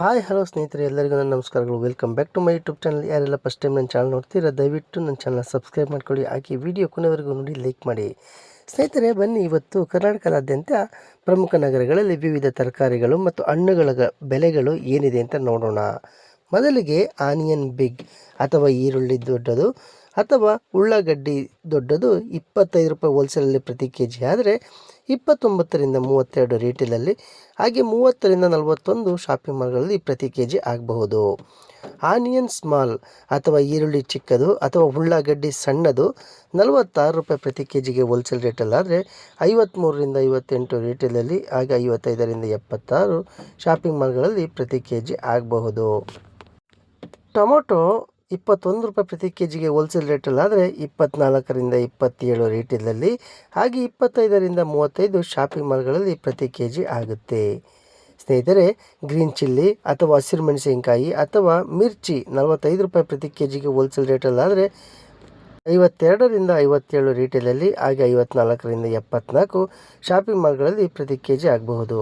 Hi hello ಸ್ನೇಹಿತರೆ, ಎಲ್ಲರಿಗೂ ನನ್ನ ನಮಸ್ಕಾರಗಳು. Welcome back to my YouTube channel ಯಾರೆಲ್ಲ ಫಸ್ಟ್ ಟೈಮ್ ನನ್ನ ಚಾನಲ್ ನೋಡ್ತೀರಾ, ದಯವಿಟ್ಟು ನನ್ನ ಚಾನಲ್ ಸಬ್ಸ್ಕ್ರೈಬ್ ಮಾಡ್ಕೊಳ್ಳಿ. ಹಾಗೆ ವಿಡಿಯೋ ಕೊನೆವರೆಗೂ ನೋಡಿ ಲೈಕ್ ಮಾಡಿ. ಸ್ನೇಹಿತರೆ, ಬನ್ನಿ ಇವತ್ತು ಕರ್ನಾಟಕದಾದ್ಯಂತ ಪ್ರಮುಖ ನಗರಗಳಲ್ಲಿ ವಿವಿಧ ತರಕಾರಿಗಳು ಮತ್ತು ಹಣ್ಣುಗಳ ಬೆಲೆಗಳು ಏನಿದೆ ಅಂತ ನೋಡೋಣ. ಮೊದಲಿಗೆ ಆನಿಯನ್ ಬಿಗ್ ಅಥವಾ ಈರುಳ್ಳಿ ದೊಡ್ಡದು. ಅಥವಾ ಉಳ್ಳಾಗಡ್ಡಿ ದೊಡ್ಡದು ಇಪ್ಪತ್ತೈದು ರೂಪಾಯಿ ಹೋಲ್ಸೇಲಲ್ಲಿ ಪ್ರತಿ ಕೆ ಜಿ ಆದರೆ ಇಪ್ಪತ್ತೊಂಬತ್ತರಿಂದ ಮೂವತ್ತೆರಡು ರೇಟಿನಲ್ಲಿ ಹಾಗೆ ಮೂವತ್ತರಿಂದ ನಲವತ್ತೊಂದು ಶಾಪಿಂಗ್ ಮಾಲ್ಗಳಲ್ಲಿ ಪ್ರತಿ ಕೆ ಜಿ ಆಗಬಹುದು. ಆನಿಯನ್ ಸ್ಮಾಲ್ ಅಥವಾ ಈರುಳ್ಳಿ ಚಿಕ್ಕದು ಅಥವಾ ಉಳ್ಳಾಗಡ್ಡಿ ಸಣ್ಣದು ನಲವತ್ತಾರು ರೂಪಾಯಿ ಪ್ರತಿ ಕೆ ಜಿಗೆ ಹೋಲ್ಸೇಲ್ ರೇಟಲ್ಲಾದರೆ ಐವತ್ತ್ಮೂರರಿಂದ ಐವತ್ತೆಂಟು ರೇಟಲಲ್ಲಿ ಹಾಗೆ ಐವತ್ತೈದರಿಂದ ಎಪ್ಪತ್ತಾರು ಶಾಪಿಂಗ್ ಮಾಲ್ಗಳಲ್ಲಿ ಪ್ರತಿ ಕೆ ಜಿ ಆಗಬಹುದು. ಟೊಮೊಟೊ ಇಪ್ಪತ್ತೊಂದು ರೂಪಾಯಿ ಪ್ರತಿ ಕೆ ಜಿಗೆ ಹೋಲ್ಸೇಲ್ ರೇಟಲ್ಲಾದರೆ ಇಪ್ಪತ್ನಾಲ್ಕರಿಂದ ಇಪ್ಪತ್ತೇಳು ರೇಟಿನಲ್ಲಿ ಹಾಗೆ ಇಪ್ಪತ್ತೈದರಿಂದ ಮೂವತ್ತೈದು ಶಾಪಿಂಗ್ ಮಾಲ್ಗಳಲ್ಲಿ ಪ್ರತಿ ಕೆ ಜಿ ಆಗುತ್ತೆ. ಸ್ನೇಹಿತರೆ ಗ್ರೀನ್ ಚಿಲ್ಲಿ ಅಥವಾ ಹಸಿರು ಮೆಣಸಿನಕಾಯಿ ಅಥವಾ ಮಿರ್ಚಿ ನಲವತ್ತೈದು ರೂಪಾಯಿ ಪ್ರತಿ ಕೆ ಜಿಗೆ ಹೋಲ್ಸೇಲ್ ರೇಟಲ್ಲಾದರೆ ಐವತ್ತೆರಡರಿಂದ ಐವತ್ತೇಳು ರೀಟೇಲಲ್ಲಿ ಹಾಗೆ ಐವತ್ನಾಲ್ಕರಿಂದ ಎಪ್ಪತ್ನಾಲ್ಕು ಶಾಪಿಂಗ್ ಮಾಲ್ಗಳಲ್ಲಿ ಪ್ರತಿ ಕೆ ಜಿ ಆಗಬಹುದು.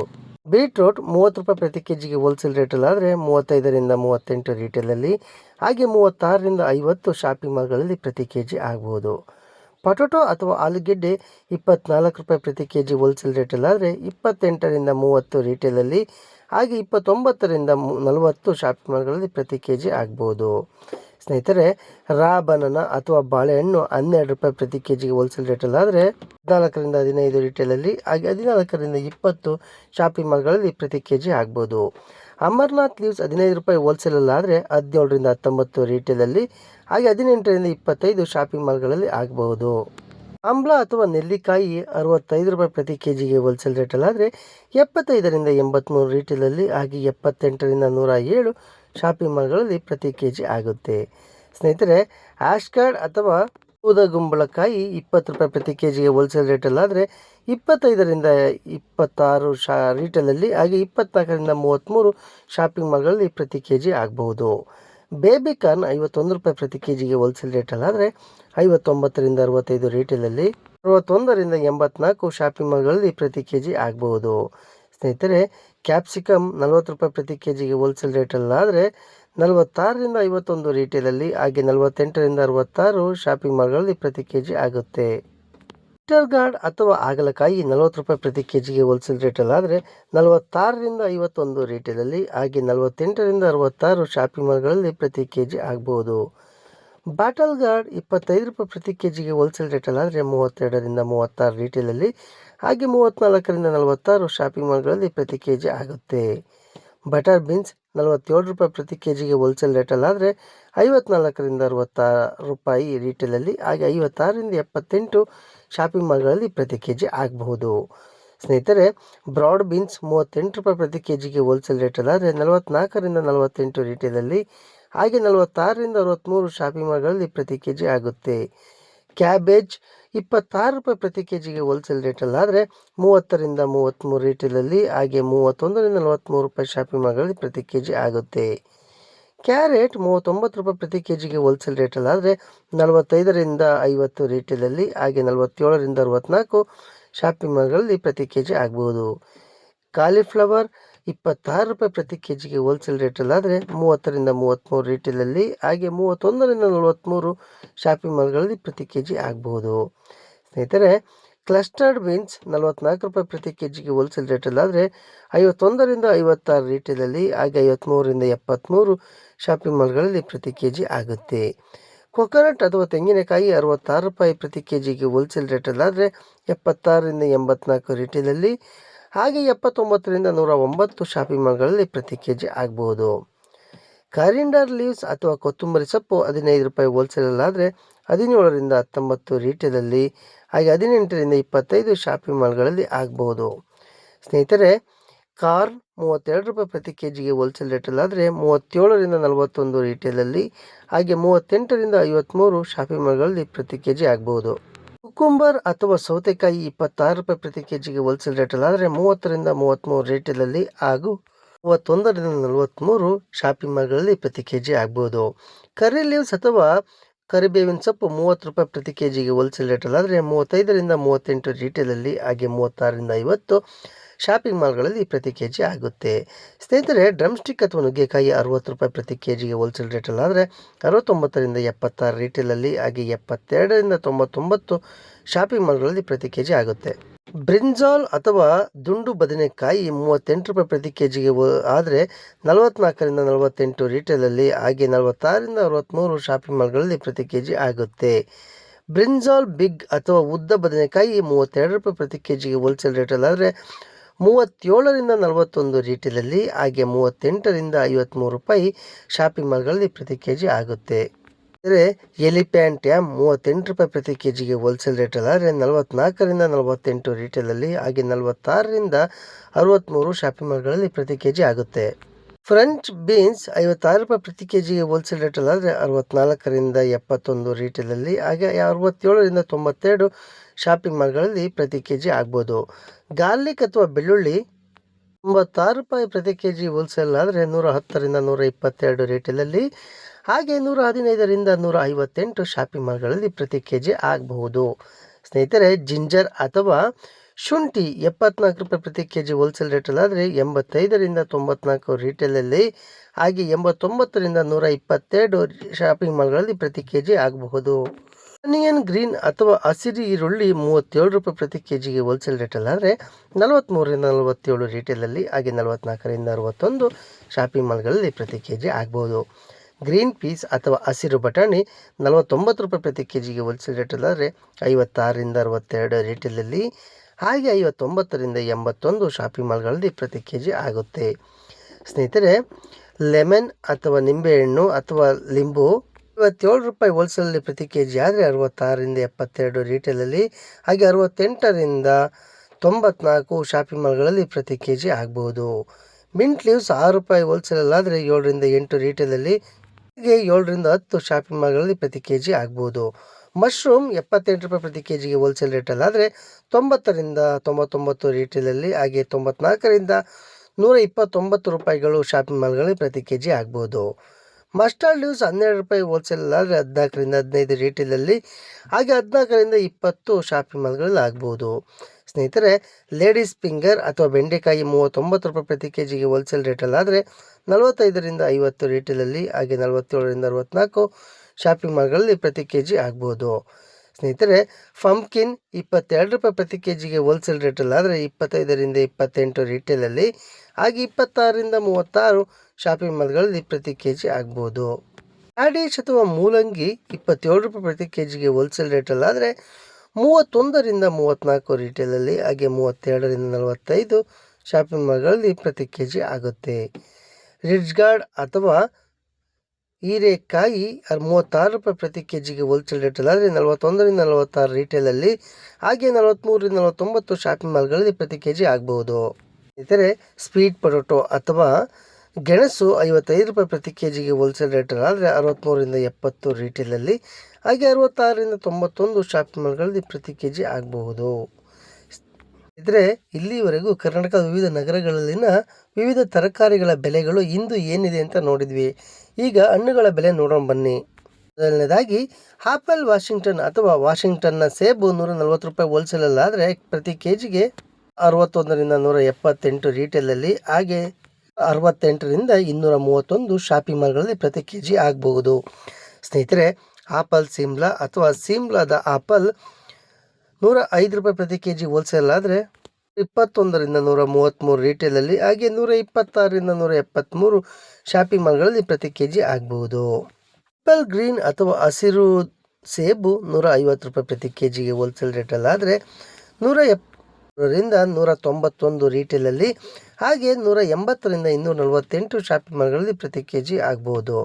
ಬೀಟ್ರೋಟ್ ಮೂವತ್ತು ರೂಪಾಯಿ ಪ್ರತಿ ಕೆ ಜಿಗೆ ಹೋಲ್ಸೇಲ್ ರೇಟಲ್ಲಾದರೆ ಮೂವತ್ತೈದರಿಂದ ಮೂವತ್ತೆಂಟು ರೀಟೇಲಲ್ಲಿ ಹಾಗೆ ಮೂವತ್ತಾರರಿಂದ ಐವತ್ತು ಶಾಪಿಂಗ್ ಮಾಲ್ಗಳಲ್ಲಿ ಪ್ರತಿ ಕೆ ಜಿ ಆಗ್ಬೋದು. ಪೊಟೊಟೊ ಅಥವಾ ಆಲೂಗೆಡ್ಡೆ ಇಪ್ಪತ್ನಾಲ್ಕು ರೂಪಾಯಿ ಪ್ರತಿ ಕೆ ಜಿ ಹೋಲ್ಸೇಲ್ ರೇಟಲ್ಲಾದರೆ ಇಪ್ಪತ್ತೆಂಟರಿಂದ ಮೂವತ್ತು ರೇಟಲಲ್ಲಿ ಹಾಗೆ ಇಪ್ಪತ್ತೊಂಬತ್ತರಿಂದ ನಲವತ್ತು ಶಾಪಿಂಗ್ ಮಾಲ್ಗಳಲ್ಲಿ ಪ್ರತಿ ಕೆ ಜಿ ಆಗ್ಬೋದು. ಸ್ನೇಹಿತರೆ, ರಾ ಬನನ ಅಥವಾ ಬಾಳೆಹಣ್ಣು ಹನ್ನೆರಡು ರೂಪಾಯಿ ಪ್ರತಿ ಕೆ ಜಿಗೆ ಹೋಲ್ಸೇಲ್ ರೇಟಲ್ಲಾದರೆ ಹದಿನಾಲ್ಕರಿಂದ ಹದಿನೈದು ರಿಟೇಲಲ್ಲಿ ಹಾಗೆ ಹದಿನಾಲ್ಕರಿಂದ ಇಪ್ಪತ್ತು ಶಾಪಿಂಗ್ ಮಾಲ್ಗಳಲ್ಲಿ ಪ್ರತಿ ಕೆ ಜಿ ಆಗ್ಬೋದು. ಅಮರ್ನಾಥ್ ಲೀವ್ಸ್ ಹದಿನೈದು ರೂಪಾಯಿ ಹೋಲ್ಸೇಲಲ್ಲಾದರೆ ಹದಿನೇಳರಿಂದ ಹತ್ತೊಂಬತ್ತು ರಿಟೇಲಲ್ಲಿ ಹಾಗೆ ಹದಿನೆಂಟರಿಂದ ಇಪ್ಪತ್ತೈದು ಶಾಪಿಂಗ್ ಮಾಲ್ಗಳಲ್ಲಿ ಆಗಬಹುದು ಆಮ್ಲ ಅಥವಾ ನೆಲ್ಲಿಕಾಯಿ ಅರವತ್ತೈದು ರೂಪಾಯಿ ಪ್ರತಿ ಕೆ ಜಿಗೆ ಹೋಲ್ಸೇಲ್ ರೇಟಲ್ಲಾದರೆ ಎಪ್ಪತ್ತೈದರಿಂದ ಎಂಬತ್ತ್ಮೂರು ರೀಟೇಲಲ್ಲಿ ಹಾಗೆ ಎಪ್ಪತ್ತೆಂಟರಿಂದ ನೂರ ಏಳು ಶಾಪಿಂಗ್ ಮಾಲ್ಗಳಲ್ಲಿ ಪ್ರತಿ ಕೆ ಜಿ ಆಗುತ್ತೆ. ಸ್ನೇಹಿತರೆ ಆಶ್ಕಾರ್ಡ್ ಅಥವಾ ಊದಗುಂಬಳಕಾಯಿ ಇಪ್ಪತ್ತು ರೂಪಾಯಿ ಪ್ರತಿ ಕೆ ಜಿಗೆ ಹೋಲ್ಸೇಲ್ ರೇಟಲ್ಲಾದರೆ ಇಪ್ಪತ್ತೈದರಿಂದ ಇಪ್ಪತ್ತಾರು ಶಾ ರೀಟಲಲ್ಲಿ ಹಾಗೆ ಇಪ್ಪತ್ನಾಲ್ಕರಿಂದ ಮೂವತ್ತ್ಮೂರು ಶಾಪಿಂಗ್ ಮಾಲ್ಗಳಲ್ಲಿ ಪ್ರತಿ ಕೆ ಜಿ ಆಗಬಹುದು ಬೇಬಿ ಕಾರ್ನ್ ಐವತ್ತೊಂದು ರೂಪಾಯಿ ಪ್ರತಿ ಕೆ ಜಿಗೆ ಹೋಲ್ಸೇಲ್ ರೇಟಲ್ಲಾದರೆ ಐವತ್ತೊಂಬತ್ತರಿಂದ ಅರವತ್ತೈದು ರೇಟಿನಲ್ಲಿ ಅರವತ್ತೊಂದರಿಂದ ಎಂಬತ್ನಾಲ್ಕು ಶಾಪಿಂಗ್ ಮಾಲ್ಗಳಲ್ಲಿ ಪ್ರತಿ ಕೆ ಜಿ ಆಗಬಹುದು. ಸ್ನೇಹಿತರೆ ಕ್ಯಾಪ್ಸಿಕಮ್ ನಲವತ್ತು ರೂಪಾಯಿ ಪ್ರತಿ ಕೆ ಜಿಗೆ ಹೋಲ್ಸೇಲ್ ರೇಟಲ್ಲಾದರೆ ನಲವತ್ತಾರರಿಂದ ಐವತ್ತೊಂದು ರೇಟಿನಲ್ಲಿ ಹಾಗೆ ನಲವತ್ತೆಂಟರಿಂದ ಅರವತ್ತಾರು ಶಾಪಿಂಗ್ ಮಾಲ್ಗಳಲ್ಲಿ ಪ್ರತಿ ಕೆ ಜಿ ಆಗುತ್ತೆ ಗಾರ್ಡ್ ಅಥವಾ ಹಾಗಲಕಾಯಿ ನಲವತ್ತು ರೂಪಾಯಿ ಪ್ರತಿ ಕೆ ಜಿಗೆ ಹೋಲ್ಸೇಲ್ ರೇಟಲ್ಲಾದರೆ ನಲವತ್ತಾರರಿಂದ ಐವತ್ತೊಂದು ರೇಟಲಲ್ಲಿ ಹಾಗೆ ನಲವತ್ತೆಂಟರಿಂದ ಅರವತ್ತಾರು ಶಾಪಿಂಗ್ ಮಾಲ್ಗಳಲ್ಲಿ ಪ್ರತಿ ಕೆ ಜಿ ಆಗ್ಬೋದು ಬಾಟಲ್ ಗಾರ್ಡ್ ಇಪ್ಪತ್ತೈದು ರೂಪಾಯಿ ಪ್ರತಿ ಕೆ ಜಿಗೆ ಹೋಲ್ಸೇಲ್ ರೇಟಲ್ಲಾದರೆ ಮೂವತ್ತೆರಡರಿಂದ ಮೂವತ್ತಾರು ರೀಟೇಲಲ್ಲಿ ಹಾಗೆ ಮೂವತ್ತ್ನಾಲ್ಕರಿಂದ ನಲವತ್ತಾರು ಶಾಪಿಂಗ್ ಮಾಲ್ಗಳಲ್ಲಿ ಪ್ರತಿ ಕೆ ಜಿ ಆಗುತ್ತೆ. ಬಟರ್ ಬೀನ್ಸ್ ನಲವತ್ತೇಳು ರೂಪಾಯಿ ಪ್ರತಿ ಕೆ ಜಿಗೆ ಹೋಲ್ಸೇಲ್ ರೇಟಲ್ಲಾದರೆ ಐವತ್ನಾಲ್ಕರಿಂದ ಅರವತ್ತಾರು ರೂಪಾಯಿ ರೀಟೇಲಲ್ಲಿ ಹಾಗೆ ಐವತ್ತಾರರಿಂದ ಎಪ್ಪತ್ತೆಂಟು ಶಾಪಿಂಗ್ ಮಾಲ್ಗಳಲ್ಲಿ ಪ್ರತಿ ಕೆ ಜಿ ಆಗಬಹುದು. ಸ್ನೇಹಿತರೆ ಬ್ರಾಡ್ ಬೀನ್ಸ್ ಮೂವತ್ತೆಂಟು ರೂಪಾಯಿ ಪ್ರತಿ ಕೆ ಜಿಗೆ ಹೋಲ್ಸೇಲ್ ರೇಟಲ್ಲಾದರೆ ನಲವತ್ತ್ನಾಲ್ಕರಿಂದ ನಲವತ್ತೆಂಟು ರೀಟೇಲಲ್ಲಿ ಹಾಗೆ ನಲವತ್ತಾರರಿಂದ ಅರವತ್ತ್ಮೂರು ಶಾಪಿಂಗ್ ಮಾಲ್ಗಳಲ್ಲಿ ಪ್ರತಿ ಕೆ ಜಿ ಆಗುತ್ತೆ. ಕ್ಯಾಬೇಜ್ ಇಪ್ಪತ್ತಾರು ರೂಪಾಯಿ ಪ್ರತಿ ಕೆ ಜಿಗೆ ಹೋಲ್ಸೇಲ್ ರೇಟಲ್ಲಾದರೆ ಮೂವತ್ತರಿಂದ ಮೂವತ್ತ್ಮೂರು ರೇಟಲ್ಲಿ ಹಾಗೆ ಮೂವತ್ತೊಂದರಿಂದ ನಲವತ್ತ್ಮೂರು ರೂಪಾಯಿ ಶಾಪಿಂಗ್ ಮಾಲ್ಗಳಲ್ಲಿ ಪ್ರತಿ ಕೆ ಜಿ ಆಗುತ್ತೆ. ಕ್ಯಾರೆಟ್ ಮೂವತ್ತೊಂಬತ್ತು ರೂಪಾಯಿ ಪ್ರತಿ ಕೆ ಜಿಗೆ ಹೋಲ್ಸೇಲ್ ರೇಟಲ್ಲಾದರೆ ನಲವತ್ತೈದರಿಂದ ಐವತ್ತು ರೇಟಲಲ್ಲಿ ಹಾಗೆ ನಲವತ್ತೇಳರಿಂದ ಅರವತ್ತ್ನಾಲ್ಕು ಶಾಪಿಂಗ್ ಮಾಲ್ಗಳಲ್ಲಿ ಪ್ರತಿ ಕೆ ಜಿ ಆಗ್ಬೋದು. ಕಾಲಿಫ್ಲವರ್ ಇಪ್ಪತ್ತಾರು ರೂಪಾಯಿ ಪ್ರತಿ ಕೆ ಜಿಗೆ ಹೋಲ್ಸೇಲ್ ರೇಟಲ್ಲಾದರೆ ಮೂವತ್ತರಿಂದ ಮೂವತ್ತ್ಮೂರು ರೇಟಲ್ಲಿ ಹಾಗೆ ಮೂವತ್ತೊಂದರಿಂದ ನಲವತ್ತ್ಮೂರು ಶಾಪಿಂಗ್ ಮಾಲ್ಗಳಲ್ಲಿ ಪ್ರತಿ ಕೆ ಜಿ ಆಗ್ಬೋದು. ಸ್ನೇಹಿತರೆ ಕ್ಲಸ್ಟರ್ಡ್ ಬೀನ್ಸ್ ನಲವತ್ನಾಲ್ಕು ರೂಪಾಯಿ ಪ್ರತಿ ಕೆ ಜಿಗೆ ಹೋಲ್ಸೇಲ್ ರೇಟಲ್ಲಾದರೆ ಐವತ್ತೊಂದರಿಂದ ಐವತ್ತಾರು ರೇಟಲ್ಲಿ ಹಾಗೆ ಐವತ್ತ್ಮೂರರಿಂದ ಎಪ್ಪತ್ತ್ಮೂರು ಶಾಪಿಂಗ್ ಮಾಲ್ಗಳಲ್ಲಿ ಪ್ರತಿ ಕೆ ಜಿ ಆಗುತ್ತೆ. ಕೊಕೊನಟ್ ಅಥವಾ ತೆಂಗಿನಕಾಯಿ ಅರವತ್ತಾರು ರೂಪಾಯಿ ಪ್ರತಿ ಕೆ ಜಿಗೆ ಹೋಲ್ಸೇಲ್ ರೇಟಲ್ಲಾದರೆ ಎಪ್ಪತ್ತಾರರಿಂದ ಎಂಬತ್ನಾಲ್ಕು ರೇಟಲಲ್ಲಿ ಹಾಗೆ ಎಪ್ಪತ್ತೊಂಬತ್ತರಿಂದ ನೂರ ಒಂಬತ್ತು ಶಾಪಿಂಗ್ ಮಾಲ್ಗಳಲ್ಲಿ ಪ್ರತಿ ಕೆ ಜಿ ಆಗ್ಬೋದು ಕಾರಿಂಡರ್ ಲೀವ್ಸ್ ಅಥವಾ ಕೊತ್ತಂಬರಿ ಸೊಪ್ಪು ಹದಿನೈದು ರೂಪಾಯಿ ಹೋಲ್ಸೇಲಲ್ಲಾದರೆ ಹದಿನೇಳರಿಂದ ಹತ್ತೊಂಬತ್ತು ರೀಟೇಲಲ್ಲಿ ಹಾಗೆ ಹದಿನೆಂಟರಿಂದ ಇಪ್ಪತ್ತೈದು ಶಾಪಿಂಗ್ ಮಾಲ್ಗಳಲ್ಲಿ ಆಗ್ಬೋದು ಸ್ನೇಹಿತರೆ, ಕಾರ್ನ್ ಮೂವತ್ತೆರಡು ರೂಪಾಯಿ ಪ್ರತಿ ಕೆ ಜಿಗೆ ಹೋಲ್ಸೇಲ್ ರೇಟಲ್ಲಾದರೆ ಮೂವತ್ತೇಳರಿಂದ ನಲವತ್ತೊಂದು ರೀಟೇಲಲ್ಲಿ ಹಾಗೆ ಮೂವತ್ತೆಂಟರಿಂದ ಐವತ್ತ್ಮೂರು ಶಾಪಿಂಗ್ ಮಾಲ್ಗಳಲ್ಲಿ ಪ್ರತಿ ಕೆ ಜಿ ಆಗ್ಬೋದು ಕುಕುಂಬರ್ ಅಥವಾ ಸೌತೆಕಾಯಿ ಇಪ್ಪತ್ತಾರು ರೂಪಾಯಿ ಪ್ರತಿ ಕೆ ಜಿಗೆ ಹೋಲ್ಸೇಲ್ ರೇಟಲ್ಲಾದರೆ ಮೂವತ್ತರಿಂದ ಮೂವತ್ತ್ಮೂರು ರೇಟಲ್ಲಿ ಹಾಗೂ ಮೂವತ್ತೊಂದರಿಂದ ನಲವತ್ತ್ಮೂರು ಶಾಪಿಂಗ್ ಮಾಲ್ಗಳಲ್ಲಿ ಪ್ರತಿ ಕೆ ಜಿ ಆಗ್ಬೋದು. ಕರಿ ಲೀವ್ಸ್ ಅಥವಾ ಕರಿಬೇವಿನ ಸೊಪ್ಪು ಮೂವತ್ತು ರೂಪಾಯಿ ಪ್ರತಿ ಕೆ ಜಿಗೆ ಹೋಲ್ಸೇಲ್ ರೇಟಲ್ಲಾದರೆ ಮೂವತ್ತೈದರಿಂದ ಮೂವತ್ತೆಂಟು ರೀಟೇಲಲ್ಲಿ ಹಾಗೆ ಮೂವತ್ತಾರರಿಂದ ಐವತ್ತು ಶಾಪಿಂಗ್ ಮಾಲ್ಗಳಲ್ಲಿ ಪ್ರತಿ ಕೆ ಜಿ ಆಗುತ್ತೆ. ಸ್ನೇಹಿತರೆ ಡ್ರಮ್ ಸ್ಟಿಕ್ ಅಥವಾ ನುಗ್ಗೆಕಾಯಿ ಅರುವತ್ತು ರೂಪಾಯಿ ಪ್ರತಿ ಕೆ ಜಿಗೆ ಹೋಲ್ಸೇಲ್ ರೇಟಲ್ಲಿ ಆದರೆ, ಅರವತ್ತೊಂಬತ್ತರಿಂದ ಎಪ್ಪತ್ತಾರು ರೀಟೇಲಲ್ಲಿ ಹಾಗೆ ಎಪ್ಪತ್ತೆರಡರಿಂದ ತೊಂಬತ್ತೊಂಬತ್ತು ಶಾಪಿಂಗ್ ಮಾಲ್ಗಳಲ್ಲಿ ಪ್ರತಿ ಕೆ ಜಿ ಆಗುತ್ತೆ. ಬ್ರಿಂಜಾಲ್ ಅಥವಾ ದುಂಡು ಬದನೆಕಾಯಿ ಮೂವತ್ತೆಂಟು ರೂಪಾಯಿ ಪ್ರತಿ ಕೆ ಜಿಗೆ ಆದರೆ ನಲವತ್ತ್ನಾಲ್ಕರಿಂದ ನಲವತ್ತೆಂಟು ರೀಟೇಲಲ್ಲಿ ಹಾಗೆ ನಲವತ್ತಾರರಿಂದ ಅರವತ್ತ್ಮೂರು ಶಾಪಿಂಗ್ ಮಾಲ್ಗಳಲ್ಲಿ ಪ್ರತಿ ಕೆ ಜಿ ಆಗುತ್ತೆ. ಬ್ರಿಂಜಾಲ್ ಬಿಗ್ ಅಥವಾ ಉದ್ದ ಬದನೆಕಾಯಿ ಮೂವತ್ತೆರಡು ರೂಪಾಯಿ ಪ್ರತಿ ಕೆ ಜಿಗೆ ಹೋಲ್ಸೇಲ್ ರೇಟಲ್ಲಾದರೆ ಮೂವತ್ತೇಳರಿಂದ ನಲವತ್ತೊಂದು ರೀಟೇಲಲ್ಲಿ ಹಾಗೆ ಮೂವತ್ತೆಂಟರಿಂದ ಐವತ್ತ್ಮೂರು ರೂಪಾಯಿ ಶಾಪಿಂಗ್ ಮಾಲ್ಗಳಲ್ಲಿ ಪ್ರತಿ ಕೆ ಜಿ ಆಗುತ್ತೆ. ಅಂದರೆ ಎಲಿಪ್ಯಾಂಟ್ ಯಾಮ್ ಮೂವತ್ತೆಂಟು ರೂಪಾಯಿ ಪ್ರತಿ ಕೆ ಜಿಗೆ ಹೋಲ್ಸೇಲ್ ರೇಟಲ್ಲಾದರೆ ನಲವತ್ತ್ನಾಲ್ಕರಿಂದ ನಲವತ್ತೆಂಟು ರೀಟೇಲಲ್ಲಿ ಹಾಗೆ ನಲವತ್ತಾರರಿಂದ ಅರವತ್ತ್ಮೂರು ಶಾಪಿಂಗ್ ಮಾಲ್ಗಳಲ್ಲಿ ಪ್ರತಿ ಕೆ ಜಿ ಆಗುತ್ತೆ. ಫ್ರೆಂಚ್ ಬೀನ್ಸ್ ಐವತ್ತಾರು ರೂಪಾಯಿ ಪ್ರತಿ ಕೆ ಜಿಗೆ ಹೋಲ್ಸೇಲ್ ರೇಟಲ್ಲಾದರೆ ಅರವತ್ನಾಲ್ಕರಿಂದ ಎಪ್ಪತ್ತೊಂದು ರೀಟೇಲಲ್ಲಿ ಹಾಗೆ ಅರವತ್ತೇಳರಿಂದ ತೊಂಬತ್ತೆರಡು ಶಾಪಿಂಗ್ ಮಾಲ್ಗಳಲ್ಲಿ ಪ್ರತಿ ಕೆ ಜಿ ಆಗ್ಬೋದು. ಗಾರ್ಲಿಕ್ ಅಥವಾ ಬೆಳ್ಳುಳ್ಳಿ ತೊಂಬತ್ತಾರು ರೂಪಾಯಿ ಪ್ರತಿ ಕೆ ಜಿ ಹೋಲ್ಸೇಲ್ ಆದರೆ ನೂರ ಹತ್ತರಿಂದ ನೂರ ಇಪ್ಪತ್ತೆರಡು ರೇಟಲ್ಲಿ ಹಾಗೆ ನೂರ ಹದಿನೈದರಿಂದ ನೂರ ಐವತ್ತೆಂಟು ಶಾಪಿಂಗ್ ಮಾಲ್ಗಳಲ್ಲಿ ಪ್ರತಿ ಕೆ ಜಿ ಆಗಬಹುದು. ಸ್ನೇಹಿತರೆ ಜಿಂಜರ್ ಅಥವಾ ಶುಂಠಿ ಎಪ್ಪತ್ನಾಲ್ಕು ರೂಪಾಯಿ ಪ್ರತಿ ಕೆ ಜಿ ಹೋಲ್ಸೇಲ್ ರೇಟಲ್ಲಾದರೆ ಎಂಬತ್ತೈದರಿಂದ ತೊಂಬತ್ನಾಲ್ಕು ರೀಟೇಲಲ್ಲಿ ಹಾಗೆ ಎಂಬತ್ತೊಂಬತ್ತರಿಂದ ನೂರ ಇಪ್ಪತ್ತೆರಡು ಶಾಪಿಂಗ್ ಮಾಲ್ಗಳಲ್ಲಿ ಪ್ರತಿ ಕೆ ಜಿ ಆಗಬಹುದು. ಆನಿಯನ್ ಗ್ರೀನ್ ಅಥವಾ ಹಸಿರು ಈರುಳ್ಳಿ ಮೂವತ್ತೇಳು ರೂಪಾಯಿ ಪ್ರತಿ ಕೆ ಜಿಗೆ ಹೋಲ್ಸೇಲ್ ರೇಟಲ್ಲಾದರೆ ನಲವತ್ತ್ಮೂರರಿಂದ ನಲವತ್ತೇಳು ರೀಟೇಲಲ್ಲಿ ಹಾಗೆ ನಲವತ್ತ್ನಾಲ್ಕರಿಂದ ಅರವತ್ತೊಂದು ಶಾಪಿಂಗ್ ಮಾಲ್ಗಳಲ್ಲಿ ಪ್ರತಿ ಕೆ ಜಿ ಆಗ್ಬೋದು ಗ್ರೀನ್ ಪೀಸ್ ಅಥವಾ ಹಸಿರು ಬಟಾಣಿ ನಲವತ್ತೊಂಬತ್ತು ರೂಪಾಯಿ ಪ್ರತಿ ಕೆ ಜಿಗೆ ಹೋಲ್ಸೇಲ್ ರೇಟಲ್ಲಾದರೆ ಐವತ್ತಾರರಿಂದ ಅರವತ್ತೆರಡು ರೀಟೇಲಲ್ಲಿ ಹಾಗೆ ಐವತ್ತೊಂಬತ್ತರಿಂದ ಎಂಬತ್ತೊಂದು ಶಾಪಿಂಗ್ ಮಾಲ್ಗಳಲ್ಲಿ ಪ್ರತಿ ಕೆ ಜಿ ಆಗುತ್ತೆ. ಸ್ನೇಹಿತರೆ ಲೆಮನ್ ಅಥವಾ ನಿಂಬೆಹಣ್ಣು ಅಥವಾ ಲಿಂಬು ಐವತ್ತೇಳು ರೂಪಾಯಿ ಹೋಲ್ಸೇಲಲ್ಲಿ ಪ್ರತಿ ಕೆ ಜಿ ಆದರೆ ಅರವತ್ತಾರರಿಂದ ಎಪ್ಪತ್ತೆರಡು ರೀಟೇಲಲ್ಲಿ ಹಾಗೆ ಅರವತ್ತೆಂಟರಿಂದ ತೊಂಬತ್ನಾಲ್ಕು ಶಾಪಿಂಗ್ ಮಾಲ್ಗಳಲ್ಲಿ ಪ್ರತಿ ಕೆ ಜಿ ಆಗ್ಬೋದು. ಮಿಂಟ್ ಲೀವ್ಸ್ ಆರು ರೂಪಾಯಿ ಹೋಲ್ಸೇಲಲ್ಲಾದರೆ ಏಳರಿಂದ ಎಂಟು ರೀಟೇಲಲ್ಲಿ ಹಾಗೆ ಏಳರಿಂದ ಹತ್ತು ಶಾಪಿಂಗ್ ಮಾಲ್ಗಳಲ್ಲಿ ಪ್ರತಿ ಕೆ ಜಿ ಆಗ್ಬೋದು. ಮಶ್ರೂಮ್ ಎಪ್ಪತ್ತೆಂಟು ರೂಪಾಯಿ ಪ್ರತಿ ಕೆ ಜಿಗೆ ಹೋಲ್ಸೇಲ್ ರೇಟಲ್ಲಾದರೆ ತೊಂಬತ್ತರಿಂದ ತೊಂಬತ್ತೊಂಬತ್ತು ರೀಟೇಲಲ್ಲಿ ಹಾಗೆ ತೊಂಬತ್ನಾಲ್ಕರಿಂದ ನೂರ ಇಪ್ಪತ್ತೊಂಬತ್ತು ರೂಪಾಯಿಗಳು ಶಾಪಿಂಗ್ ಮಾಲ್ಗಳಲ್ಲಿ ಪ್ರತಿ ಕೆ ಜಿ ಆಗ್ಬೋದು. ಮಸ್ಟರ್ಡ್ ಲೀವ್ಸ್ ಹನ್ನೆರಡು ರೂಪಾಯಿ ಹೋಲ್ಸೇಲ್ ಆದರೆ ಹದಿನಾಲ್ಕರಿಂದ ಹದಿನೈದು ರೀಟೇಲಲ್ಲಿ ಹಾಗೆ ಹದಿನಾಲ್ಕರಿಂದ ಇಪ್ಪತ್ತು ಶಾಪಿಂಗ್ ಮಾಲ್ಗಳಲ್ಲಿ ಆಗ್ಬೋದು. ಸ್ನೇಹಿತರೆ, ಲೇಡೀಸ್ ಫಿಂಗರ್ ಅಥವಾ ಬೆಂಡೆಕಾಯಿ ಮೂವತ್ತೊಂಬತ್ತು ರೂಪಾಯಿ ಪ್ರತಿ ಕೆ ಜಿಗೆ ಹೋಲ್ಸೇಲ್ ರೇಟಲ್ಲಾದರೆ ನಲವತ್ತೈದರಿಂದ ಐವತ್ತು ರೀಟೇಲಲ್ಲಿ ಹಾಗೆ ನಲವತ್ತೇಳರಿಂದ ಅರವತ್ತ್ನಾಲ್ಕು ಶಾಪಿಂಗ್ ಮಾಲ್ಗಳಲ್ಲಿ ಪ್ರತಿ ಕೆ ಜಿ ಆಗ್ಬೋದು. ಸ್ನೇಹಿತರೆ ಫಂಪ್ಕಿನ್ ಇಪ್ಪತ್ತೆರಡು ರೂಪಾಯಿ ಪ್ರತಿ ಕೆ ಜಿಗೆ ಹೋಲ್ಸೇಲ್ ರೇಟಲ್ಲಾದರೆ ಇಪ್ಪತ್ತೈದರಿಂದ ಇಪ್ಪತ್ತೆಂಟು ರೀಟೇಲಲ್ಲಿ ಹಾಗೆ ಇಪ್ಪತ್ತಾರರಿಂದ ಮೂವತ್ತಾರು ಶಾಪಿಂಗ್ ಮಾಲ್ಗಳಲ್ಲಿ ಪ್ರತಿ ಕೆ ಜಿ ಆಗ್ಬೋದು. ಆಡೇಶ್ ಅಥವಾ ಮೂಲಂಗಿ ಇಪ್ಪತ್ತೇಳು ರೂಪಾಯಿ ಪ್ರತಿ ಕೆ ಜಿಗೆ ಹೋಲ್ಸೇಲ್ ರೇಟಲ್ಲಾದರೆ ಮೂವತ್ತೊಂದರಿಂದ ಮೂವತ್ತ್ನಾಲ್ಕು ರೀಟೇಲಲ್ಲಿ ಹಾಗೆ ಮೂವತ್ತೆರಡರಿಂದ ನಲವತ್ತೈದು ಶಾಪಿಂಗ್ ಮಾಲ್ಗಳಲ್ಲಿ ಪ್ರತಿ ಕೆ ಜಿ ಆಗುತ್ತೆ. ರಿಡ್ಜ್ ಗಾರ್ಡ್ ಅಥವಾ ಹೀರೆಕಾಯಿ ಮೂವತ್ತಾರು ರೂಪಾಯಿ ಪ್ರತಿ ಕೆ ಜಿಗೆ ಹೋಲ್ಸೇಲ್ ರೇಟಲ್ಲಾದರೆ ನಲವತ್ತೊಂದರಿಂದ ನಲವತ್ತಾರು ರೀಟೇಲಲ್ಲಿ ಹಾಗೆ ನಲವತ್ತ್ಮೂರರಿಂದ ನಲವತ್ತೊಂಬತ್ತು ಶಾಪಿಂಗ್ ಮಾಲ್ಗಳಲ್ಲಿ ಪ್ರತಿ ಕೆ ಜಿ ಆಗ್ಬೋದು ಇತರೆ ಸ್ವೀಟ್ ಪೊಟೊಟೊ ಅಥವಾ ಗೆಣಸು ಐವತ್ತೈದು ರೂಪಾಯಿ ಪ್ರತಿ ಕೆ ಜಿಗೆ ಹೋಲ್ಸೇಲ್ ರೇಟಲ್ಲಾದರೆ ಅರವತ್ತ್ಮೂರರಿಂದ ಎಪ್ಪತ್ತು ರೀಟೇಲಲ್ಲಿ ಹಾಗೆ ಅರವತ್ತಾರರಿಂದ ತೊಂಬತ್ತೊಂದು ಶಾಪಿಂಗ್ ಮಾಲ್ಗಳಲ್ಲಿ ಪ್ರತಿ ಕೆ ಜಿ ಆಗಬಹುದು. ಇದ್ರೆ ಇಲ್ಲಿವರೆಗೂ ಕರ್ನಾಟಕದ ವಿವಿಧ ನಗರಗಳಲ್ಲಿನ ವಿವಿಧ ತರಕಾರಿಗಳ ಬೆಲೆಗಳು ಇಂದು ಏನಿದೆ ಅಂತ ನೋಡಿದ್ವಿ. ಈಗ ಹಣ್ಣುಗಳ ಬೆಲೆ ನೋಡೋಣ ಬನ್ನಿ. ಮೊದಲನೇದಾಗಿ, ಆಪಲ್ ವಾಷಿಂಗ್ಟನ್ ಅಥವಾ ವಾಷಿಂಗ್ಟನ್ನ ಸೇಬು ನೂರ ನಲವತ್ತು ರೂಪಾಯಿ ಹೋಲ್ಸೇಲಲ್ಲಾದರೆ ಪ್ರತಿ ಕೆ ಜಿಗೆ ಅರವತ್ತೊಂದರಿಂದ ನೂರ ಎಪ್ಪತ್ತೆಂಟು ರೀಟೇಲಲ್ಲಿ ಹಾಗೆ ಅರವತ್ತೆಂಟರಿಂದ ಇನ್ನೂರ ಮೂವತ್ತೊಂದು ಶಾಪಿಂಗ್ ಮಾಲ್ಗಳಲ್ಲಿ ಪ್ರತಿ ಕೆ ಜಿ ಆಗಬಹುದು ಸ್ನೇಹಿತರೆ, ಆಪಲ್ ಸಿಮ್ಲಾ ಅಥವಾ ಸಿಮ್ಲಾದ ಆಪಲ್ ನೂರ ಐದು ರೂಪಾಯಿ ಪ್ರತಿ ಕೆ ಜಿ ಹೋಲ್ಸೇಲ್ ಆದರೆ ಇಪ್ಪತ್ತೊಂದರಿಂದ ನೂರ ಮೂವತ್ತ್ಮೂರು ರಿಟೇಲಲ್ಲಿ ಹಾಗೆ ನೂರ ಇಪ್ಪತ್ತಾರರಿಂದ ನೂರ ಎಪ್ಪತ್ತ್ಮೂರು ಶಾಪಿಂಗ್ ಮಾಲ್ಗಳಲ್ಲಿ ಪ್ರತಿ ಕೆ ಜಿ ಆಗ್ಬೋದು ಪಲ್ ಗ್ರೀನ್ ಅಥವಾ ಹಸಿರು ಸೇಬು ನೂರ ಐವತ್ತು ರೂಪಾಯಿ ಪ್ರತಿ ಕೆ ಜಿಗೆ ಹೋಲ್ಸೇಲ್ ರೇಟಲ್ಲಾದರೆ ನೂರ ಎಪ್ಪರಿಂದ ನೂರ ತೊಂಬತ್ತೊಂದು ರೀಟೇಲಲ್ಲಿ ಹಾಗೆ ನೂರ ಎಂಬತ್ತರಿಂದ ಇನ್ನೂರ ನಲವತ್ತೆಂಟು ಶಾಪಿಂಗ್ ಮಾಲ್ಗಳಲ್ಲಿ ಪ್ರತಿ ಕೆ ಜಿ ಆಗ್ಬೋದು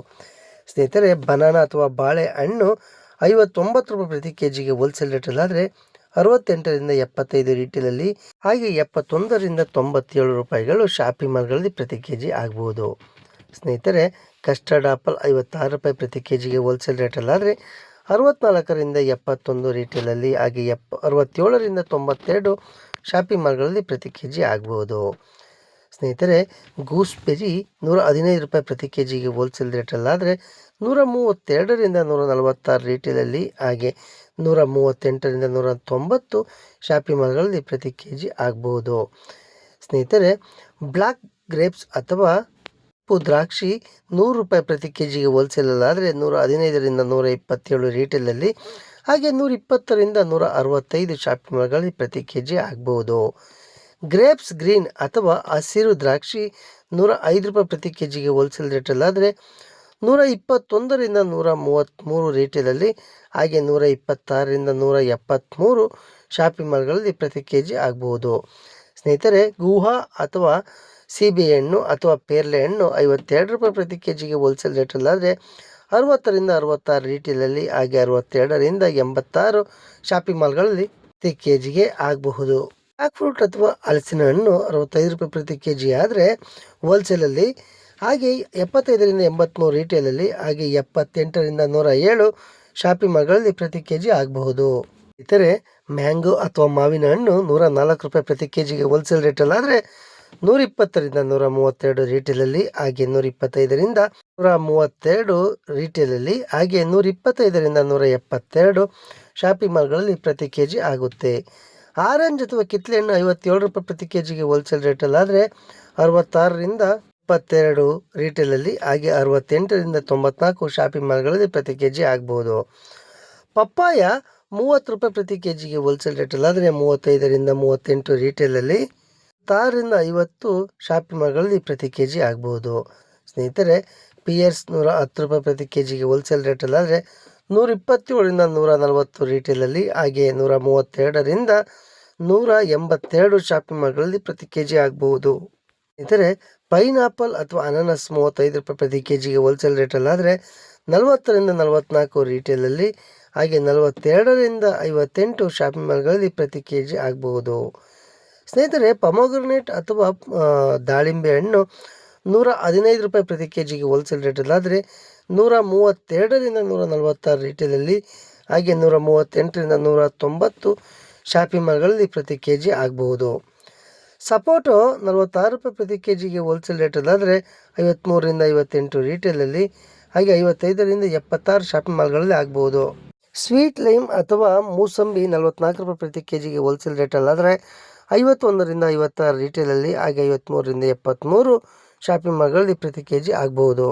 ಸ್ನೇಹಿತರೆ ಬನಾನಾ ಅಥವಾ ಬಾಳೆಹಣ್ಣು ಐವತ್ತೊಂಬತ್ತು ರೂಪಾಯಿ ಪ್ರತಿ ಕೆ ಜಿಗೆ ಹೋಲ್ಸೇಲ್ ರೇಟಲ್ಲಾದರೆ ಅರವತ್ತೆಂಟರಿಂದ ಎಪ್ಪತ್ತೈದು ರೀಟೇಲಲ್ಲಿ ಹಾಗೆ ಎಪ್ಪತ್ತೊಂದರಿಂದ ತೊಂಬತ್ತೇಳು ರೂಪಾಯಿಗಳು ಶಾಪಿಂಗ್ ಮಾಲ್ಗಳಲ್ಲಿ ಪ್ರತಿ ಕೆ ಜಿ ಆಗ್ಬೋದು. ಸ್ನೇಹಿತರೆ ಕಸ್ಟರ್ಡ್ ಆಪಲ್ ಐವತ್ತಾರು ರೂಪಾಯಿ ಪ್ರತಿ ಕೆ ಜಿಗೆ ಹೋಲ್ಸೇಲ್ ರೇಟಲ್ಲಾದರೆ ಅರವತ್ತ್ನಾಲ್ಕರಿಂದ ಎಪ್ಪತ್ತೊಂದು ರೀಟೇಲಲ್ಲಿ ಹಾಗೆ ಎಪ್ ಅರವತ್ತೇಳರಿಂದ ತೊಂಬತ್ತೆರಡು ಶಾಪಿಂಗ್ ಮಾಲ್ಗಳಲ್ಲಿ ಪ್ರತಿ ಕೆ ಜಿ ಆಗ್ಬೋದು. ಸ್ನೇಹಿತರೆ ಗೂಸ್ಬೆರಿ ನೂರ ಹದಿನೈದು ರೂಪಾಯಿ ಪ್ರತಿ ಕೆ ಜಿಗೆ ಹೋಲ್ಸೇಲ್ ರೇಟಲ್ಲಾದರೆ ನೂರ ಮೂವತ್ತೆರಡರಿಂದ ನೂರ ನಲವತ್ತಾರು ರೀಟೇಲಲ್ಲಿ ಹಾಗೆ ನೂರ ಮೂವತ್ತೆಂಟರಿಂದ ನೂರ ತೊಂಬತ್ತು ಶಾಪಿಂಗ್ ಮಾಲ್ಗಳಲ್ಲಿ ಪ್ರತಿ ಕೆ ಜಿ ಆಗ್ಬೋದು. ಸ್ನೇಹಿತರೆ ಬ್ಲ್ಯಾಕ್ ಗ್ರೇಪ್ಸ್ ಅಥವಾ ಕಪ್ಪು ದ್ರಾಕ್ಷಿ ನೂರು ರೂಪಾಯಿ ಪ್ರತಿ ಕೆ ಜಿಗೆ ಹೋಲ್ಸೇಲಲ್ಲಾದರೆ ನೂರ ಹದಿನೈದರಿಂದ ನೂರ ಇಪ್ಪತ್ತೇಳು ರೀಟೇಲಲ್ಲಿ ಹಾಗೆ ನೂರ ಇಪ್ಪತ್ತರಿಂದ ನೂರ ಅರವತ್ತೈದು ಶಾಪಿಂಗ್ ಮಾಲ್ಗಳಲ್ಲಿ ಪ್ರತಿ ಕೆ ಜಿ ಆಗ್ಬೋದು. ಗ್ರೇಪ್ಸ್ ಗ್ರೀನ್ ಅಥವಾ ಹಸಿರು ದ್ರಾಕ್ಷಿ ನೂರ ಐದು ರೂಪಾಯಿ ಪ್ರತಿ ಕೆ ಜಿಗೆ ಹೋಲ್ಸೇಲ್ ರೇಟಲ್ಲಾದರೆ ನೂರ ಇಪ್ಪತ್ತೊಂದರಿಂದ ನೂರ ಮೂವತ್ತ್ಮೂರು ರೇಟಿನಲ್ಲಿ, ಹಾಗೆ ನೂರ ಇಪ್ಪತ್ತಾರರಿಂದ ನೂರ ಎಪ್ಪತ್ತ್ಮೂರು ಶಾಪಿಂಗ್ ಮಾಲ್ಗಳಲ್ಲಿ ಪ್ರತಿ ಕೆ ಜಿ ಆಗಬಹುದು ಸ್ನೇಹಿತರೆ, ಗುಹಾ ಅಥವಾ ಸೀಬೆ ಹಣ್ಣು ಅಥವಾ ಪೇರ್ಲೆ ಹಣ್ಣು ಐವತ್ತೆರಡು ರೂಪಾಯಿ ಪ್ರತಿ ಕೆ ಜಿಗೆ ಹೋಲ್ಸೇಲ್ ರೇಟಲ್ಲಾದರೆ ಅರವತ್ತರಿಂದ ಅರವತ್ತಾರು ರೀಟೇಲಲ್ಲಿ ಹಾಗೆ ಅರವತ್ತೆರಡರಿಂದ ಎಂಬತ್ತಾರು ಶಾಪಿಂಗ್ ಮಾಲ್ಗಳಲ್ಲಿ ಪ್ರತಿ ಕೆ ಜಿಗೆ ಆಗಬಹುದು. ಬ್ಲ್ಯಾಕ್ ಫ್ರೂಟ್ ಅಥವಾ ಹಲಸಿನ ಹಣ್ಣು ಅರವತ್ತೈದು ರೂಪಾಯಿ ಪ್ರತಿ ಕೆ ಜಿ ಆದರೆ ಹೋಲ್ಸೇಲಲ್ಲಿ ಹಾಗೆ ಎಪ್ಪತ್ತೈದರಿಂದ ಎಂಬತ್ತ್ಮೂರು ರೀಟೇಲಲ್ಲಿ ಹಾಗೆ ಎಪ್ಪತ್ತೆಂಟರಿಂದ ನೂರ ಏಳು ಶಾಪಿಂಗ್ ಮಾಲ್ಗಳಲ್ಲಿ ಪ್ರತಿ ಕೆ ಜಿ ಆಗಬಹುದು. ಇತರೆ ಮ್ಯಾಂಗೋ ಅಥವಾ ಮಾವಿನ ಹಣ್ಣು ನೂರ ನಾಲ್ಕು ರೂಪಾಯಿ ಪ್ರತಿ ಕೆ ಜಿಗೆ ಹೋಲ್ಸೇಲ್ ರೇಟಲ್ಲಾದರೆ ನೂರ ಇಪ್ಪತ್ತರಿಂದ ನೂರ ಮೂವತ್ತೆರಡು ರೀಟೇಲಲ್ಲಿ ಹಾಗೆ ನೂರ ಇಪ್ಪತ್ತೈದರಿಂದ ನೂರ ಮೂವತ್ತೆರಡು ರೀಟೇಲಲ್ಲಿ ಹಾಗೆ ನೂರ ಇಪ್ಪತ್ತೈದರಿಂದ ನೂರ ಎಪ್ಪತ್ತೆರಡು ಶಾಪಿಂಗ್ ಮಾಲ್ಗಳಲ್ಲಿ ಪ್ರತಿ ಕೆ ಜಿ ಆಗುತ್ತೆ. ಆರೆಂಜ್ ಅಥವಾ ಕಿತ್ಲೆ ಹಣ್ಣು ಐವತ್ತೇಳು ರೂಪಾಯಿ ಪ್ರತಿ ಕೆ ಜಿಗೆ ಹೋಲ್ಸೇಲ್ ರೇಟಲ್ಲಾದರೆ ಅರವತ್ತಾರರಿಂದ ಇಪ್ಪತ್ತೆರಡು ರೀಟೇಲಲ್ಲಿ ಹಾಗೆ ಅರವತ್ತೆಂಟರಿಂದ ತೊಂಬತ್ನಾಲ್ಕು ಶಾಪಿಂಗ್ ಮಾಲ್ಗಳಲ್ಲಿ ಪ್ರತಿ ಕೆ ಜಿ ಆಗ್ಬೋದು. ಪಪ್ಪಾಯ ಮೂವತ್ತು ರೂಪಾಯಿ ಪ್ರತಿ ಕೆ ಜಿಗೆ ಹೋಲ್ಸೇಲ್ ರೇಟಲ್ಲಾದರೆ ಮೂವತ್ತೈದರಿಂದ ಮೂವತ್ತೆಂಟು ರೀಟೇಲಲ್ಲಿ ತಾರರಿಂದ ಐವತ್ತು ಶಾಪಿಂಗ್ ಮಾಲ್ಗಳಲ್ಲಿ ಪ್ರತಿ ಕೆ ಜಿ ಆಗ್ಬೋದು. ಸ್ನೇಹಿತರೆ ಪಿಯರ್ಸ್ ನೂರ ಹತ್ತು ರೂಪಾಯಿ ಪ್ರತಿ ಕೆ ಜಿಗೆ ಹೋಲ್ಸೇಲ್ ರೇಟಲ್ಲಾದರೆ ನೂರ ಇಪ್ಪತ್ತೇಳರಿಂದ ನೂರ ನಲವತ್ತು ರೀಟೇಲಲ್ಲಿ ಹಾಗೆ ನೂರ ಮೂವತ್ತೆರಡರಿಂದ ನೂರ ಎಂಬತ್ತೆರಡು ಶಾಪಿಂಗ್ ಮಾಲ್ಗಳಲ್ಲಿ ಪ್ರತಿ ಕೆ ಜಿ ಆಗ್ಬೋದು. ಸ್ನೇಹಿತರೆ ಪೈನಾಪಲ್ ಅಥವಾ ಅನಾನಸ್ ಮೂವತ್ತೈದು ರೂಪಾಯಿ ಪ್ರತಿ ಕೆ ಜಿಗೆ ಹೋಲ್ಸೇಲ್ ರೇಟಲ್ಲಾದರೆ ನಲವತ್ತರಿಂದ ನಲವತ್ತ್ನಾಲ್ಕು ರೀಟೇಲಲ್ಲಿ ಹಾಗೆ ನಲವತ್ತೆರಡರಿಂದ ಐವತ್ತೆಂಟು ಶಾಪಿಂಗ್ ಮಾಲ್ಗಳಲ್ಲಿ ಪ್ರತಿ ಕೆ ಜಿ ಆಗಬಹುದು. ಸ್ನೇಹಿತರೆ ಪಮೋಗ್ರನೇಟ್ ಅಥವಾ ದಾಳಿಂಬೆ ಹಣ್ಣು ನೂರ ಹದಿನೈದು ರೂಪಾಯಿ ಪ್ರತಿ ಕೆ ಜಿಗೆ ಹೋಲ್ಸೇಲ್ ರೇಟಲ್ಲಾದರೆ ನೂರ ಮೂವತ್ತೆರಡರಿಂದ ನೂರ ನಲವತ್ತಾರು ರೀಟೇಲಲ್ಲಿ ಹಾಗೆ ನೂರ ಮೂವತ್ತೆಂಟರಿಂದ ನೂರ ತೊಂಬತ್ತು ಶಾಪಿಂಗ್ ಮಾಲ್ಗಳಲ್ಲಿ ಪ್ರತಿ ಕೆ ಜಿ ಆಗಬಹುದು. ಸಪೋಟೊ ನಲವತ್ತಾರು ರೂಪಾಯಿ ಪ್ರತಿ ಕೆ ಜಿಗೆ ಹೋಲ್ಸೇಲ್ ರೇಟಲ್ಲಾದರೆ ಐವತ್ತ್ಮೂರರಿಂದ ಐವತ್ತೆಂಟು ರೀಟೇಲಲ್ಲಿ ಹಾಗೆ ಐವತ್ತೈದರಿಂದ ಎಪ್ಪತ್ತಾರು ಶಾಪಿಂಗ್ ಮಾಲ್ಗಳಲ್ಲಿ ಆಗ್ಬೋದು. ಸ್ವೀಟ್ ಲೈಮ್ ಅಥವಾ ಮೂಸಂಬಿ ನಲವತ್ನಾಲ್ಕು ರೂಪಾಯಿ ಪ್ರತಿ ಕೆ ಜಿಗೆ ಹೋಲ್ಸೇಲ್ ರೇಟಲ್ಲಾದರೆ ಐವತ್ತೊಂದರಿಂದ ಐವತ್ತಾರು ರೀಟೇಲಲ್ಲಿ ಹಾಗೆ ಐವತ್ತ್ಮೂರರಿಂದ ಎಪ್ಪತ್ತ್ಮೂರು ಶಾಪಿಂಗ್ ಮಾಲ್ಗಳಲ್ಲಿ ಪ್ರತಿ ಕೆ ಜಿ ಆಗ್ಬೋದು.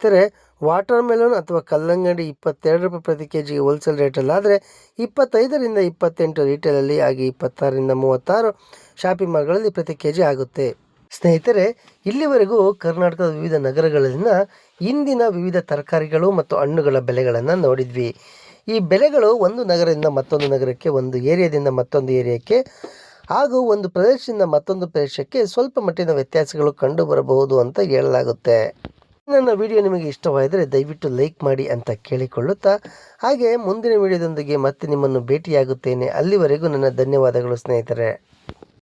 ಇತರೆ ವಾಟರ್ ಮೆಲನ್ ಅಥವಾ ಕಲ್ಲಂಗಡಿ ಇಪ್ಪತ್ತೆರಡು ರೂಪಾಯಿ ಪ್ರತಿ ಕೆ ಜಿಗೆ ಹೋಲ್ಸೇಲ್ ರೇಟಲ್ಲಾದರೆ ಇಪ್ಪತ್ತೈದರಿಂದ ಇಪ್ಪತ್ತೆಂಟು ರೀಟೇಲಲ್ಲಿ ಹಾಗೆ ಇಪ್ಪತ್ತಾರರಿಂದ ಮೂವತ್ತಾರು ಶಾಪಿಂಗ್ ಮಾಲ್ಗಳಲ್ಲಿ ಪ್ರತಿ ಕೆ ಜಿ ಆಗುತ್ತೆ. ಸ್ನೇಹಿತರೆ, ಇಲ್ಲಿವರೆಗೂ ಕರ್ನಾಟಕದ ವಿವಿಧ ನಗರಗಳಲ್ಲಿನ ಇಂದಿನ ವಿವಿಧ ತರಕಾರಿಗಳು ಮತ್ತು ಹಣ್ಣುಗಳ ಬೆಲೆಗಳನ್ನು ನೋಡಿದ್ವಿ. ಈ ಬೆಲೆಗಳು ಒಂದು ನಗರದಿಂದ ಮತ್ತೊಂದು ನಗರಕ್ಕೆ, ಒಂದು ಏರಿಯಾದಿಂದ ಮತ್ತೊಂದು ಏರಿಯಾಕ್ಕೆ, ಹಾಗೂ ಒಂದು ಪ್ರದೇಶದಿಂದ ಮತ್ತೊಂದು ಪ್ರದೇಶಕ್ಕೆ ಸ್ವಲ್ಪ ಮಟ್ಟಿನ ವ್ಯತ್ಯಾಸಗಳು ಕಂಡು ಬರಬಹುದು ಅಂತ ಹೇಳಲಾಗುತ್ತೆ. ನನ್ನ ವಿಡಿಯೋ ನಿಮಗೆ ಇಷ್ಟವಾದರೆ ದಯವಿಟ್ಟು ಲೈಕ್ ಮಾಡಿ ಅಂತ ಕೇಳಿಕೊಳ್ಳುತ್ತಾ, ಹಾಗೆ ಮುಂದಿನ ವಿಡಿಯೋದೊಂದಿಗೆ ಮತ್ತೆ ನಿಮ್ಮನ್ನು ಭೇಟಿಯಾಗುತ್ತೇನೆ. ಅಲ್ಲಿವರೆಗೂ ನನ್ನ ಧನ್ಯವಾದಗಳು ಸ್ನೇಹಿತರೆ.